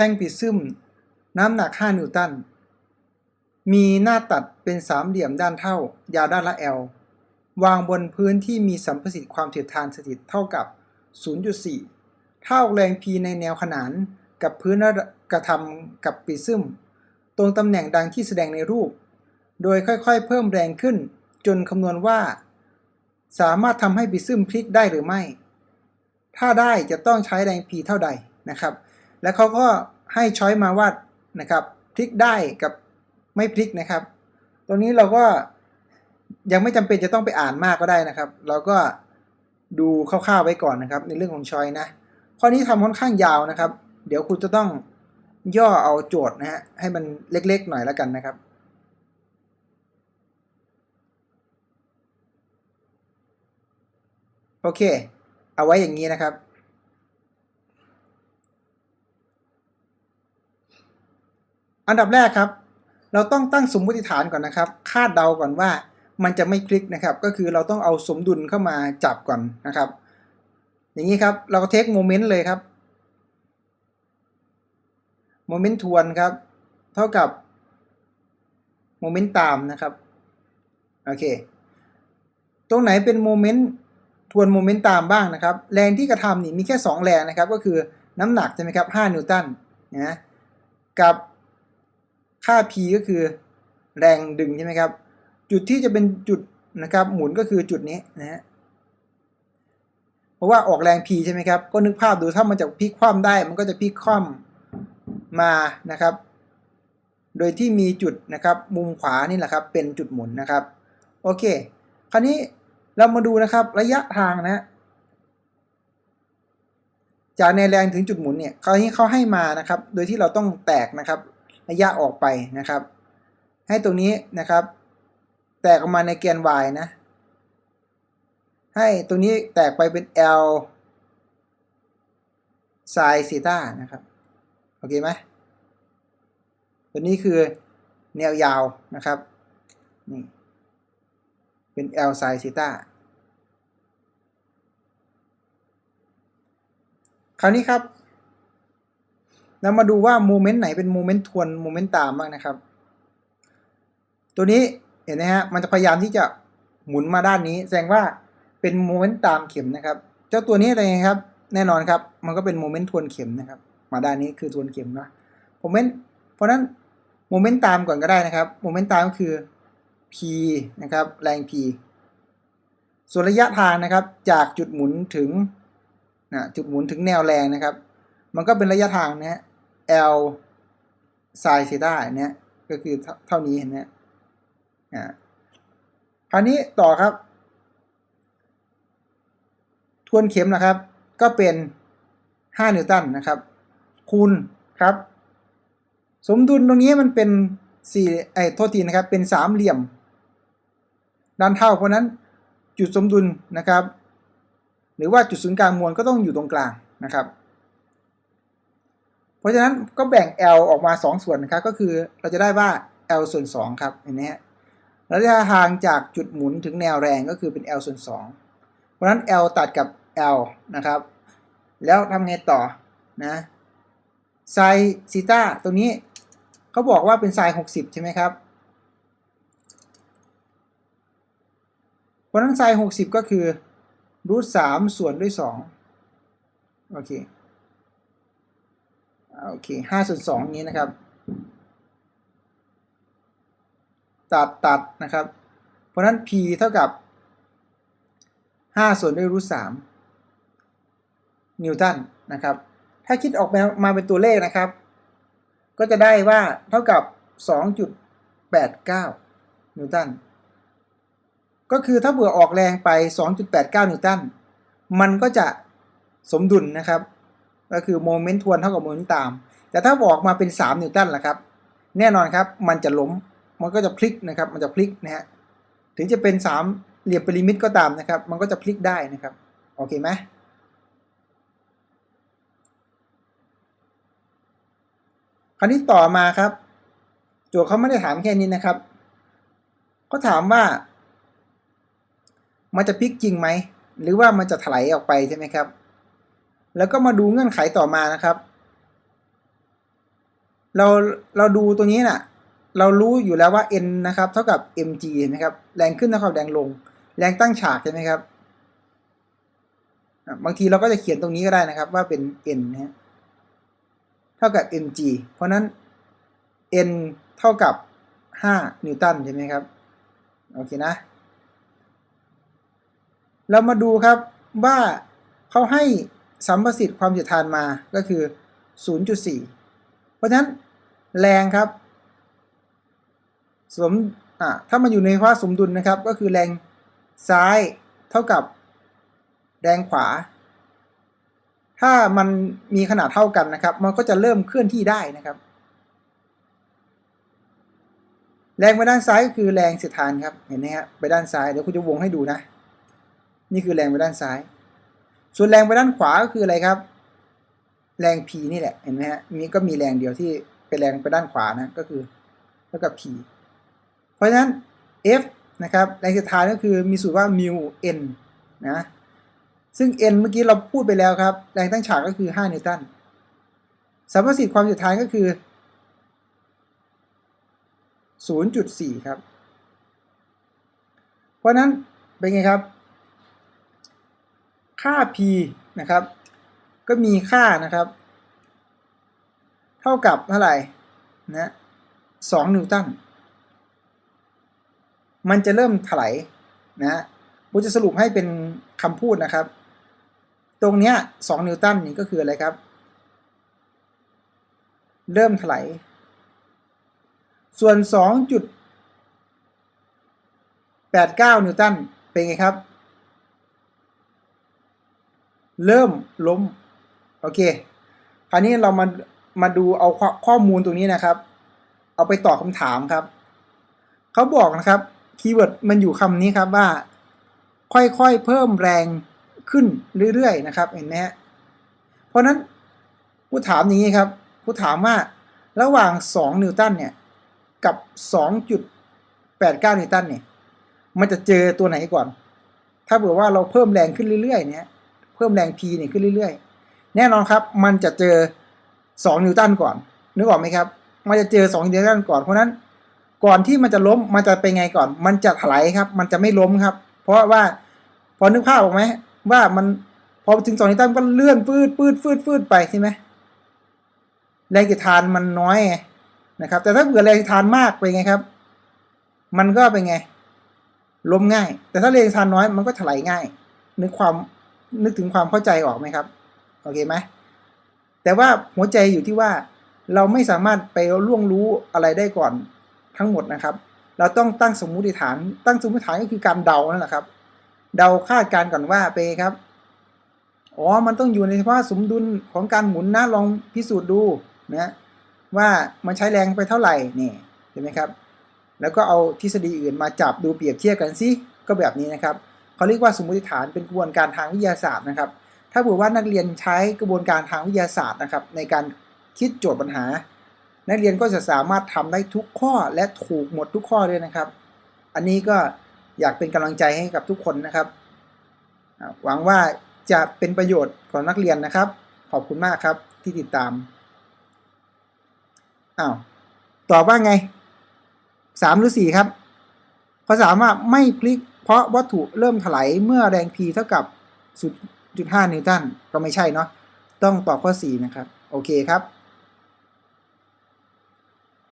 ท่งปิซึมน้ำหนัก 5 นิวตัน มีหน้าตัดเป็นสามเหลี่ยมด้านเท่า ยาวด้านละ L วางบนพื้นที่มีสัมประสิทธิ์ความเถียดทานสถิตเท่ากับ 0.4 เท่าแรง P ในแนวขนานกับพื้นกระทำกับปิซึมตรงตำแหน่งดังที่แสดงในรูป โดยค่อยๆ เพิ่มแรงขึ้น จนคำนวณว่า สามารถทำให้ปิซึมพลิกได้หรือไม่ ถ้าได้จะต้องใช้แรง P เท่าใดนะครับ แล้วเขาก็ให้ช้อยมาว่านะครับพลิกได้กับไม่พลิกนะครับ ตรงนี้เราก็ยังไม่จำเป็นจะต้องไปอ่านมากก็ได้นะครับ เราก็ดูคร่าวๆไว้ก่อนนะครับ ในเรื่องของช้อยนะข้อนี้ทำค่อนข้างยาวนะครับ เดี๋ยวคุณจะต้องย่อเอาโจทย์นะฮะให้มันเล็กๆหน่อยแล้วกันนะครับโอเค เอาไว้อย่างนี้นะครับ อันดับแรกครับ เราต้องตั้งสมมติฐานก่อนนะครับ คาดเดาก่อนว่ามันจะไม่พลิกนะครับ ก็คือเราต้องเอาสมดุลเข้ามาจับก่อนนะครับ อย่างนี้ครับ เราก็เทคโมเมนต์เลยครับโมเมนต์ทวนครับ เท่ากับโมเมนต์ตามนะครับ โอเค ตรงไหนเป็นโมเมนต์ทวนโมเมนต์ตามบ้างนะครับ แรงที่กระทำนี่มีแค่ 2 แรงนะครับ ก็คือน้ำหนักใช่ไหมครับ5นิวตันนะกับ ค่า P ก็คือแรงดึงใช่ไหมครับ จุดที่จะเป็นจุดนะครับ หมุนก็คือจุดนี้นะฮะเพราะว่าออกแรง P ใช่ไหมครับ ก็นึกภาพดูถ้ามันจะพลิกคว่ำได้ มันก็จะพลิกคว่ำมานะครับ โดยที่มีจุดนะครับ มุมขวานี่แหละครับ เป็นจุดหมุนนะครับ โอเค คราวนี้เรามาดูนะครับระยะทางนะจากในแรงถึงจุดหมุนเนี่ยคราวนี้เขาให้มานะครับ โดยที่เราต้องแตกนะครับ ระยะออกไปนะครับ ให้ตรงนี้นะครับ แตกออกมาในแกน y นะ ให้ตรงนี้แตกไปเป็น l sin ซีตานะครับ โอเคไหมตัวนี้คือแนวยาวนะครับ นี่ เป็น l sin ซีตาคราวนี้ครับ เรามาดูว่าโมเมนต์ไหนเป็นโมเมนต์ทวนโมเมนต์ตามบ้างนะครับ ตัวนี้เห็นไหมฮะมันจะพยายามที่จะหมุนมาด้านนี้ แสดงว่าเป็นโมเมนต์ตามเข็มนะครับ เจ้าตัวนี้อะไรครับ แน่นอนครับ มันก็เป็นโมเมนต์ทวนเข็มนะครับ มาด้านนี้คือทวนเข็มนะโมเมนต์เพราะนั้นโมเมนต์ตามก่อนก็ได้นะครับโมเมนต์ตามก็คือ p นะครับ แรง p ส่วนระยะทางนะครับ จากจุดหมุนถึงนะจุดหมุนถึงแนวแรงนะครับ มันก็เป็นระยะทางนะฮะ l sin ซีตาเนี่ยก็คือเท่านี้เห็นไหมอ่าคราวนี้ต่อครับ ทวนเข็มนะครับ ก็เป็น 5 นิวตันนะครับ คูณครับ สมดุลตรงนี้มันเป็น4ไอ้โทษทีนะครับ เป็นสามเหลี่ยมด้านเท่าเพราะนั้นจุดสมดุลนะครับ หรือว่าจุดศูนย์กลางมวลก็ต้องอยู่ตรงกลางนะครับ เพราะฉะนั้นก็แบ่ง L ออกมา 2 ส่วนนะครับก็คือเราจะได้ว่า L ส่วน2ครับเห็นไหมฮะระยะทางจากจุดหมุนถึงแนวแรงก็คือเป็น L ส่วน2เพราะฉะนั้น L ตัดกับ L นะครับ แล้วทำไงต่อนะไซซีต้าตรงนี้เขาบอกว่าเป็นไซ60ใช่ไหมครับ เพราะนั้นไซ60ก็คือรูท3ส่วนด้วย2โอเค โอเค5ส่วน2นี้นะครับ ตัดตัดนะครับ เพราะนั้น p เท่ากับ5ส่วนด้วยรูท3นิวตันนะครับ ถ้าคิดออกมามาเป็นตัวเลขนะครับ ก็จะได้ว่าเท่ากับ 2.89 นิวตัน ก็คือถ้าเบื่อออกแรงไป 2.89 นิวตัน มันก็จะสมดุลนะครับ ก็คือโมเมนต์ทวนเท่ากับโมเมนต์ตาม แต่ถ้าออกมาเป็น 3 นิวตันล่ะครับ แน่นอนครับ มันจะล้ม มันก็จะพลิกนะครับ มันจะพลิกนะฮะ ถึงจะเป็น 3 เหลี่ยมปริมิตก็ตามนะครับ มันก็จะพลิกได้นะครับ โอเคไหมคราวนี้ต่อมาครับ โจทย์เขาไม่ได้ถามแค่นี้นะครับเขาถามว่า มันจะพลิกจริงไหม หรือว่ามันจะถลายออกไปใช่ไหมครับ แล้วก็มาดูเงื่อนไขต่อมานะครับ เราเราดูตัวนี้น่ะ เรารู้อยู่แล้วว่า n นะครับ เท่ากับ mg เห็นไหมครับ แรงขึ้นเท่ากับแรงลง แรงตั้งฉากใช่ไหมครับ บางทีเราก็จะเขียนตรงนี้ก็ได้นะครับ ว่าเป็น n นะฮะเท่ากับ mg เพราะฉะนั้น n เท่ากับ 5 นิวตันใช่ไหมครับ โอเคนะ เรามาดูครับว่าเขาให้ สัมประสิทธิ์ความเสียดทานมาก็คือ 0.4 เพราะฉะนั้นแรงครับสมอะถ้ามันอยู่ในภาวะสมดุลนะครับ ก็คือแรงซ้ายเท่ากับแรงขวา ถ้ามันมีขนาดเท่ากันนะครับ มันก็จะเริ่มเคลื่อนที่ได้นะครับ แรงไปด้านซ้ายก็คือแรงเสียดทานครับเห็นไหมครับไปด้านซ้ายเดี๋ยวคุณจะวงให้ดูนะ นี่คือแรงไปด้านซ้าย ส่วนแรงไปด้านขวาก็คืออะไรครับ แรง P นี่แหละเห็นไหมฮะมีก็มีแรงเดียวที่เป็นแรงไปด้านขวานะก็คือเท่ากับ P เพราะฉะนั้น F นะครับแรงสียดท้านก็คือมีสูตรว่า mu n นะซึ่ง n เมื่อกี้เราพูดไปแล้วครับ แรงตั้งฉากก็คือ 5 นิวตันสัมประสิทธิ์ความสียดทานก็คือ 0.4 ครับ เพราะนั้นเป็นไงครับ ค่า p นะครับ ก็มีค่านะครับ เท่ากับเท่าไหร่นะ2นิวตัน มันจะเริ่มถลายนะผมจะสรุปให้เป็นคำพูดนะครับ ตรงเนี้ย2นิวตันนี่ก็คืออะไรครับ เริ่มถลายส่วน 2.89 นิวตันเป็นไงครับ เริ่มล้ม โอเค คราวนี้เรามามาดูเอาข้อข้อมูลตรงนี้นะครับ เอาไปตอบคำถามครับ เขาบอกนะครับ คีย์เวิร์ดมันอยู่คำนี้ครับว่า ค่อยๆเพิ่มแรงขึ้นเรื่อยๆนะครับ เห็นไหมฮะ เพราะนั้นผู้ถามอย่างนี้ครับ ผู้ถามว่าระหว่าง 2 นิวตันเนี่ย กับ 2.89 นิวตันเนี่ย มันจะเจอตัวไหนก่อน ถ้าเผื่อว่าเราเพิ่มแรงขึ้นเรื่อยๆ เนี่ย พิ่มแรง P เนี่ยขึ้นเรื่อยๆ แน่นอนครับ มันจะเจอ 2 นิวตันก่อน นึกออกไหมครับ มันจะเจอ 2 นิวตันก่อน เพราะนั้นก่อนที่มันจะล้ม มันจะเป็นไงก่อน มันจะถลายครับ มันจะไม่ล้มครับ เพราะว่าพอนึกภาพออกไหมว่ามันพอถึง 2 นิวตันก็เลื่อนฟืดฟืดฟืดฟืดไปใช่ไหมแรงเสียดทานมันน้อยนะครับ แต่ถ้าเผื่อแรงเสียดทานมากไปไงครับ มันก็เป็นไงล้มง่าย แต่ถ้าแรงเสียดทานน้อยมันก็ถลายง่ายนึกความ นึกถึงความเข้าใจออกไหมครับโอเคไหมแต่ว่าหัวใจอยู่ที่ว่าเราไม่สามารถไปล่วงรู้อะไรได้ก่อนทั้งหมดนะครับ เราต้องตั้งสมมุติฐาน ตั้งสมมติฐานก็คือการเดานั่นแหละครับ เดาคาดการณ์ก่อนว่าไปครับอ๋อมันต้องอยู่ในสภาพสมดุลของการหมุนนะลองพิสูจน์ดูนะว่ามันใช้แรงไปเท่าไหร่นี่เห็นไหมครับ แล้วก็เอาทฤษฎีอื่นมาจับดูเปรียบเทียบกันสิก็แบบนี้นะครับ เขาเรียกว่าสมมติฐานเป็นกระบวนการทางวิทยาศาสตร์นะครับ ถ้าบอกว่านักเรียนใช้กระบวนการทางวิทยาศาสตร์นะครับ ในการคิดโจทย์ปัญหา นักเรียนก็จะสามารถทำได้ทุกข้อและถูกหมดทุกข้อเลยนะครับ อันนี้ก็อยากเป็นกำลังใจให้กับทุกคนนะครับ หวังว่าจะเป็นประโยชน์ของนักเรียนนะครับ ขอบคุณมากครับที่ติดตามอ้าวตอบว่าไงสามหรือสี่ครับข้อสามว่าไม่พลิก ราะวัตถุเริ่มถลายเมื่อแรง P เท่ากับ0.5 นิวตันก็ไม่ใช่เนาะต้องตอบข้อ 4 นะครับ โอเคครับ